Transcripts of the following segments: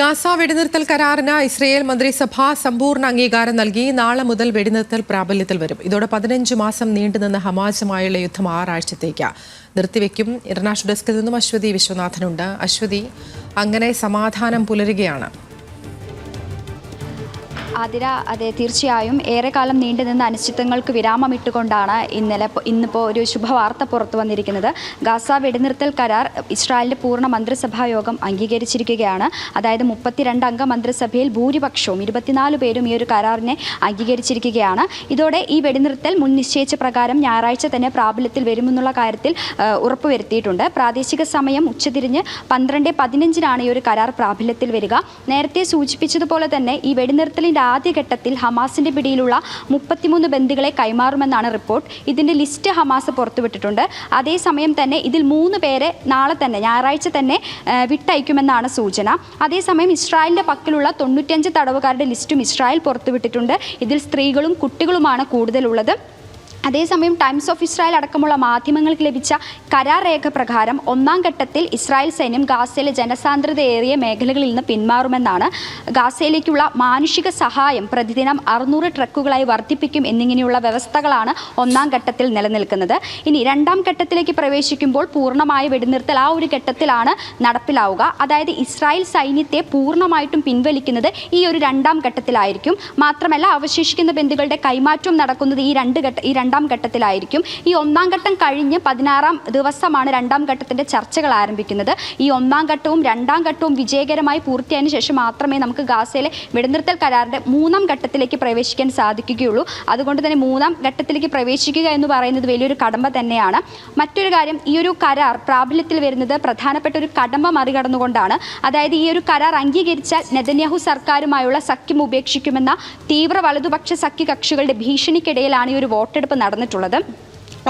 Gaza വെടിനിർത്തൽ കരാറിന് Israel മന്ത്രിസഭ സമ്പൂർണ അംഗീകാരം നൽകി. നാളെ മുതൽ വെടിനിർത്തൽ പ്രാബല്യത്തിൽ വരും. ഇതോടെ പതിനഞ്ച് മാസം നീണ്ടുനിന്ന ഹമാസുമായുള്ള യുദ്ധം ആറാഴ്ചത്തേക്ക്. നിർത്തിവെക്കും. ഇന്റർനാഷണൽ ഡെസ്കിൽ നിന്നും അശ്വതി വിശ്വനാഥനുണ്ട്. അശ്വതി അങ്ങനെ സമാധാനം പുലരുകയാണ്. ആതിര അതെ തീർച്ചയായും. ഏറെക്കാലം നീണ്ടുനിന്ന അനിശ്ചിതങ്ങൾക്ക് വിരാമമിട്ടുകൊണ്ടാണ് ഇന്നലെ ഇന്നിപ്പോൾ ഒരു ശുഭവാർത്ത പുറത്തു വന്നിരിക്കുന്നത്. ഗാസ വെടിനിർത്തൽ കരാർ ഇസ്രായേലിന്റെ പൂർണ മന്ത്രിസഭാ യോഗം അംഗീകരിച്ചിരിക്കുകയാണ്. അതായത് മുപ്പത്തിരണ്ട് അംഗ മന്ത്രിസഭയിൽ ഭൂരിപക്ഷവും ഇരുപത്തിനാല് പേരും ഈ ഒരു കരാറിനെ അംഗീകരിച്ചിരിക്കുകയാണ്. ഇതോടെ ഈ വെടിനിർത്തൽ മുൻ നിശ്ചയിച്ച പ്രകാരം ഞായറാഴ്ച തന്നെ പ്രാബല്യത്തിൽ വരുമെന്നുള്ള കാര്യത്തിൽ ഉറപ്പുവരുത്തിയിട്ടുണ്ട്. പ്രാദേശിക സമയം ഉച്ചതിരിഞ്ഞ് പന്ത്രണ്ട് പതിനഞ്ചിനാണ് ഈ ഒരു കരാർ പ്രാബല്യത്തിൽ വരിക. നേരത്തെ സൂചിപ്പിച്ചതുപോലെ തന്നെ ഈ വെടിനിർത്തലിന്റെ ആദ്യഘട്ടത്തിൽ ഹമാസിന്റെ പിടിയിലുള്ള മുപ്പത്തിമൂന്ന് ബന്ദികളെ കൈമാറുമെന്നാണ് റിപ്പോർട്ട്. ഇതിന്റെ ലിസ്റ്റ് ഹമാസ് പുറത്തുവിട്ടിട്ടുണ്ട്. അതേസമയം തന്നെ ഇതിൽ മൂന്ന് പേരെ നാളെ തന്നെ ഞായറാഴ്ച തന്നെ വിട്ടയക്കുമെന്നാണ് സൂചന. അതേസമയം ഇസ്രായേലിന്റെ പക്കലുള്ള തൊണ്ണൂറ്റഞ്ച് തടവുകാരുടെ ലിസ്റ്റും ഇസ്രായേൽ പുറത്തുവിട്ടിട്ടുണ്ട്. ഇതിൽ സ്ത്രീകളും കുട്ടികളുമാണ് കൂടുതലുള്ളത്. അതേസമയം ടൈംസ് ഓഫ് ഇസ്രായേൽ അടക്കമുള്ള മാധ്യമങ്ങൾക്ക് ലഭിച്ച കരാർ രേഖ പ്രകാരം ഒന്നാം ഘട്ടത്തിൽ ഇസ്രായേൽ സൈന്യം ഗാസയിലെ ജനസാന്ദ്രതയേറിയ മേഖലകളിൽ നിന്ന് പിന്മാറുമെന്നാണ്. ഗാസയിലേക്കുള്ള മാനുഷിക സഹായം പ്രതിദിനം അറുന്നൂറ് ട്രക്കുകളായി വർദ്ധിപ്പിക്കും എന്നിങ്ങനെയുള്ള വ്യവസ്ഥകളാണ് ഒന്നാം ഘട്ടത്തിൽ നിലനിൽക്കുന്നത്. ഇനി രണ്ടാം ഘട്ടത്തിലേക്ക് പ്രവേശിക്കുമ്പോൾ പൂർണമായ വെടിനിർത്തൽ ആ ഒരു ഘട്ടത്തിലാണ് നടപ്പിലാവുക. അതായത് ഇസ്രായേൽ സൈന്യത്തെ പൂർണമായിട്ടും പിൻവലിക്കുന്നത് ഈ ഒരു രണ്ടാം ഘട്ടത്തിലായിരിക്കും. മാത്രമല്ല അവശേഷിക്കുന്ന ബന്ധുക്കളുടെ കൈമാറ്റം നടക്കുന്നത് ഈ രണ്ട് ഘട്ട ഈ രണ്ടാം ഘട്ടത്തിലായിരിക്കും. ഈ ഒന്നാം ഘട്ടം കഴിഞ്ഞ് പതിനാറാം ദിവസമാണ് രണ്ടാം ഘട്ടത്തിന്റെ ചർച്ചകൾ ആരംഭിക്കുന്നത്. ഈ ഒന്നാം ഘട്ടവും രണ്ടാം ഘട്ടവും വിജയകരമായി പൂർത്തിയായതിനു ശേഷം മാത്രമേ നമുക്ക് ഗാസയിലെ വെടിനിർത്തൽ കരാറിന്റെ മൂന്നാം ഘട്ടത്തിലേക്ക് പ്രവേശിക്കാൻ സാധിക്കുകയുള്ളൂ. അതുകൊണ്ട് തന്നെ മൂന്നാം ഘട്ടത്തിലേക്ക് പ്രവേശിക്കുക എന്ന് പറയുന്നത് വലിയൊരു കടമ്പ തന്നെയാണ്. മറ്റൊരു കാര്യം ഈ ഒരു കരാർ പ്രാബല്യത്തിൽ വരുന്നത് പ്രധാനപ്പെട്ട ഒരു കടമ്പ മറികടന്നുകൊണ്ടാണ്. അതായത് ഈ ഒരു കരാർ അംഗീകരിച്ചാൽ നെതന്യാഹു സർക്കാരുമായുള്ള സഖ്യം ഉപേക്ഷിക്കുമെന്ന തീവ്ര വലതുപക്ഷ സഖ്യ കക്ഷികളുടെ ഭീഷണിക്കിടയിലാണ് ഈ ഒരു വോട്ടെടുപ്പ് നടന്നിട്ടുള്ളത്.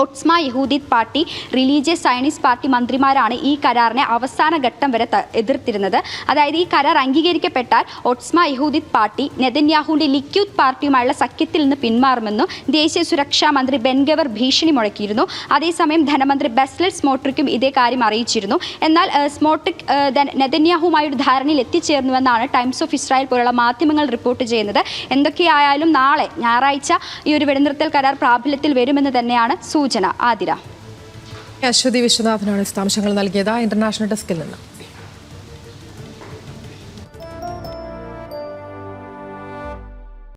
Otzma Yehudit party religious Zionist party മന്ത്രിമാരാണ് ഈ കരാറിനെ അവസാന ഘട്ടം വരെ എതിർത്തിരുന്നത്. അതായത് ഈ കരാർ അംഗീകരിക്കപ്പെട്ടാൽ ഒട്സ്മ യഹൂദിത് പാർട്ടി നെതന്യാഹുവിന്റെ ലിക്യൂദ് പാർട്ടിയുമായുള്ള സഖ്യത്തിൽ നിന്ന് പിന്മാറുമെന്നും ദേശീയ സുരക്ഷാ മന്ത്രി ബെൻഗവർ ഭീഷണി മുഴക്കിയിരുന്നു. അതേസമയം ധനമന്ത്രി ബെസ്ലറ്റ് സ്മോട്രിക്കും ഇതേ കാര്യം അറിയിച്ചിരുന്നു. എന്നാൽ സ്മോട്രിക് നെതന്യാഹുമായി ഒരു ധാരണയിൽ എത്തിച്ചേർന്നുവെന്നാണ് ടൈംസ് ഓഫ് ഇസ്രായേൽ പോലുള്ള മാധ്യമങ്ങൾ റിപ്പോർട്ട് ചെയ്യുന്നത്. എന്തൊക്കെയായാലും നാളെ ഞായറാഴ്ച ഈ ഒരു വെടിനിർത്തൽ കരാർ പ്രാബല്യത്തിൽ വരുമെന്ന് തന്നെയാണ് സൂചന. ആതിര. അശ്വതി വിശ്വനാഥനാണ് വിശദാംശങ്ങൾ നൽകിയത് ഇന്റർനാഷണൽ ഡെസ്കിൽ നിന്ന്.